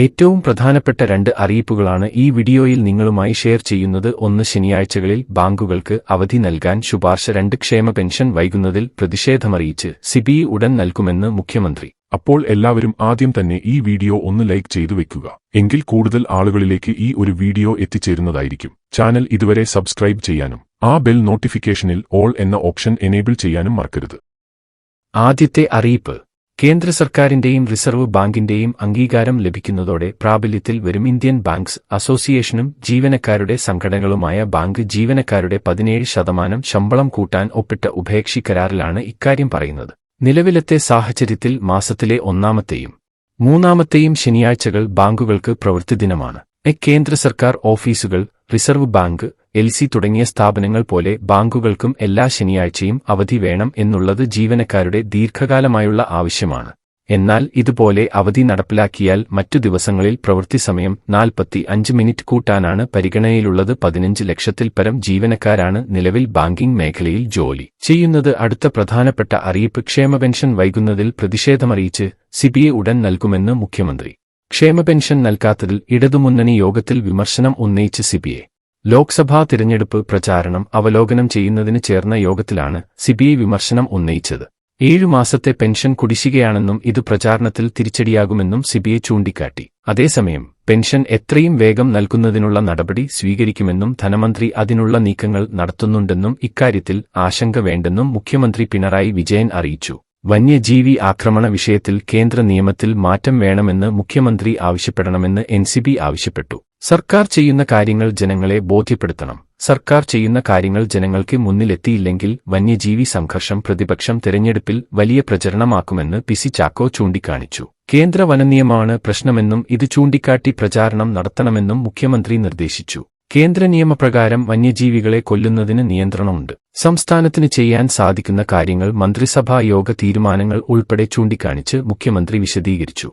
ഏറ്റവും പ്രധാനപ്പെട്ട രണ്ട് അറിയിപ്പുകളാണ് ഈ വീഡിയോയിൽ നിങ്ങളുമായി ഷെയർ ചെയ്യുന്നത്. ഒന്ന് ശനിയാഴ്ചകളിൽ ബാങ്കുകൾക്ക് അവധി നൽകാൻ ശുപാർശ. രണ്ട് ക്ഷേമ പെൻഷൻ വൈകുന്നതിൽ പ്രതിഷേധമറിയിച്ച് സിബി ഉടൻ നൽകുമെന്ന് മുഖ്യമന്ത്രി. അപ്പോൾ എല്ലാവരും ആദ്യം തന്നെ ഈ വീഡിയോ ഒന്ന് ലൈക്ക് ചെയ്തു വെക്കുക. എങ്കിൽ കൂടുതൽ ആളുകളിലേക്ക് ഈ ഒരു വീഡിയോ എത്തിച്ചേരുന്നതായിരിക്കും. ചാനൽ ഇതുവരെ സബ്സ്ക്രൈബ് ചെയ്യാനും ആ ബെൽ നോട്ടിഫിക്കേഷനിൽ ഓൾ എന്ന ഓപ്ഷൻ എനേബിൾ ചെയ്യാനും മറക്കരുത്. ആദ്യത്തെ അറിയിപ്പ്. കേന്ദ്ര സർക്കാരിന്റെയും റിസർവ് ബാങ്കിന്റെയും അംഗീകാരം ലഭിക്കുന്നതോടെ പ്രാബല്യത്തിൽ വരും ഇന്ത്യൻ ബാങ്ക്സ് അസോസിയേഷനും ജീവനക്കാരുടെ സംഘടനകളുമായ ബാങ്ക് ജീവനക്കാരുടെ പതിനേഴ് ശതമാനം ശമ്പളം കൂട്ടാൻ ഒപ്പിട്ട ഉഭയകക്ഷി കരാറിലാണ് ഇക്കാര്യം പറയുന്നത്. നിലവിലത്തെ സാഹചര്യത്തിൽ മാസത്തിലെ ഒന്നാമത്തെയും മൂന്നാമത്തെയും ശനിയാഴ്ചകൾ ബാങ്കുകൾക്ക് പ്രവൃത്തിദിനമാണ് ദിനമാണ്. കേന്ദ്ര സർക്കാർ ഓഫീസുകൾ റിസർവ് ബാങ്ക് എൽ സി തുടങ്ങിയ സ്ഥാപനങ്ങൾ പോലെ ബാങ്കുകൾക്കും എല്ലാ ശനിയാഴ്ചയും അവധി വേണം എന്നുള്ളത് ജീവനക്കാരുടെ ദീർഘകാലമായുള്ള ആവശ്യമാണ്. എന്നാൽ ഇതുപോലെ അവധി നടപ്പിലാക്കിയാൽ മറ്റു ദിവസങ്ങളിൽ പ്രവൃത്തി സമയം നാൽപ്പത്തി അഞ്ച് മിനിറ്റ് കൂട്ടാനാണ് പരിഗണനയിലുള്ളത്. പതിനഞ്ച് ലക്ഷത്തിൽ പരം ജീവനക്കാരാണ് നിലവിൽ ബാങ്കിംഗ് മേഖലയിൽ ജോലി ചെയ്യുന്നത്. അടുത്ത പ്രധാനപ്പെട്ട അറിയിപ്പ് ക്ഷേമ പെൻഷൻ വൈകുന്നതിൽ പ്രതിഷേധമറിയിച്ച് സിബിഐ ഉടൻ നൽകുമെന്ന് മുഖ്യമന്ത്രി. ക്ഷേമ പെൻഷൻ നൽകാത്തതിൽ ഇടതുമുന്നണി യോഗത്തിൽ വിമർശനം ഉന്നയിച്ച് സിബിഐ ലോക്സഭാ തിരഞ്ഞെടുപ്പ് പ്രചാരണം അവലോകനം ചെയ്യുന്നതിന് ചേർന്ന യോഗത്തിലാണ് സിബിഐ വിമർശനം ഉന്നയിച്ചത്. ഏഴു മാസത്തെ പെൻഷൻ കുടിശ്ശികയാണെന്നും ഇത് പ്രചാരണത്തിൽ തിരിച്ചടിയാകുമെന്നും സിബിഐ ചൂണ്ടിക്കാട്ടി. അതേസമയം പെൻഷൻ എത്രയും വേഗം നൽകുന്നതിനുള്ള നടപടി സ്വീകരിക്കുമെന്നും ധനമന്ത്രി അതിനുള്ള നീക്കങ്ങൾ നടത്തുന്നുണ്ടെന്നും ഇക്കാര്യത്തിൽ ആശങ്ക വേണ്ടെന്നും മുഖ്യമന്ത്രി പിണറായി വിജയൻ അറിയിച്ചു. വന്യജീവി ആക്രമണ വിഷയത്തിൽ കേന്ദ്ര നിയമത്തിൽ മാറ്റം വേണമെന്ന് മുഖ്യമന്ത്രി ആവശ്യപ്പെടണമെന്ന് എൻസിബി ആവശ്യപ്പെട്ടു. സർക്കാർ ചെയ്യുന്ന കാര്യങ്ങൾ ജനങ്ങളെ ബോധ്യപ്പെടുത്തണം. സർക്കാർ ചെയ്യുന്ന കാര്യങ്ങൾ ജനങ്ങൾക്ക് മുന്നിലെത്തിയില്ലെങ്കിൽ വന്യജീവി സംഘർഷം പ്രതിപക്ഷം തെരഞ്ഞെടുപ്പിൽ വലിയ പ്രചരണമാക്കുമെന്ന് പിസി ചാക്കോ ചൂണ്ടിക്കാണിച്ചു. കേന്ദ്ര വനനിയമമാണ് പ്രശ്നമെന്നും ഇത് ചൂണ്ടിക്കാട്ടി പ്രചാരണം നടത്തണമെന്നും മുഖ്യമന്ത്രി നിർദ്ദേശിച്ചു. കേന്ദ്ര നിയമപ്രകാരം വന്യജീവികളെ കൊല്ലുന്നതിന് നിയന്ത്രണമുണ്ട്. സംസ്ഥാനത്തിന് ചെയ്യാൻ സാധിക്കുന്ന കാര്യങ്ങൾ മന്ത്രിസഭാ യോഗ തീരുമാനങ്ങൾ ഉൾപ്പെടെ ചൂണ്ടിക്കാണിച്ച് മുഖ്യമന്ത്രി വിശദീകരിച്ചു.